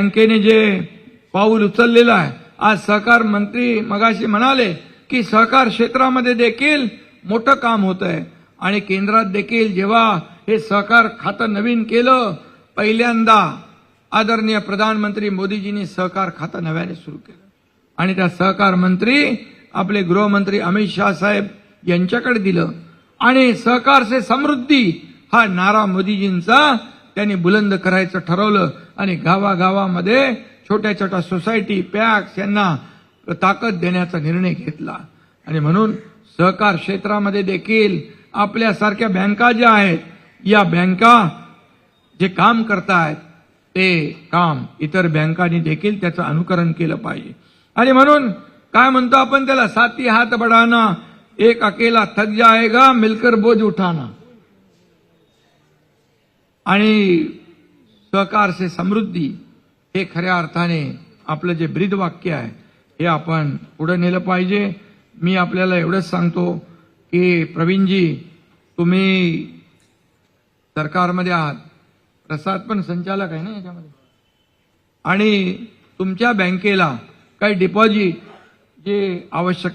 बँकेने जे पाऊल उचललेलं आहे. आज सहकार मंत्री मगाशी म्हणाले की सहकार क्षेत्रामध्ये देखील मोठं काम होत आहे. आणि केंद्रात देखील जेव्हा हे सहकार खातं नवीन केलं पहिल्यांदा आदरणीय प्रधानमंत्री मोदीजींनी सहकार खातं नव्याने सुरू केलं. आणि त्या सहकार मंत्री आपले गृहमंत्री अमित शाह साहेब यांच्याकडे दिलं. आणि सहकार से समृद्धी हा नारा मोदीजींचा त्यांनी बुलंद करायचं ठरवलं आणि गावागावामध्ये छोट्या छोट्या सोसायटी पॅक्स यांना ताकद देण्याचा निर्णय घेतला. आणि म्हणून सहकार क्षेत्रामध्ये देखील आपल्यासारख्या बँका ज्या आहेत या बँका जे काम करतायत ते काम इतर बँकांनी देखील त्याचं अनुकरण केलं पाहिजे. आणि म्हणून काय म्हणतो आपण त्याला? साती हात बढाना एक अकेला थक जाएगा मिलकर बोझ उठाना. आणि सहकार से समृद्धी हे खऱ्या अर्थाने आपलं जे ब्रीद वाक्य आहे हे आपण पुढे नेलं पाहिजे. मी आपल्याला एवढंच सांगतो की प्रवीणजी तुम्ही सरकारमध्ये आहात. प्रसाद पण संचालक आहे ना याच्यामध्ये? आणि तुमच्या बँकेला काही डिपॉझिट जे आवश्यक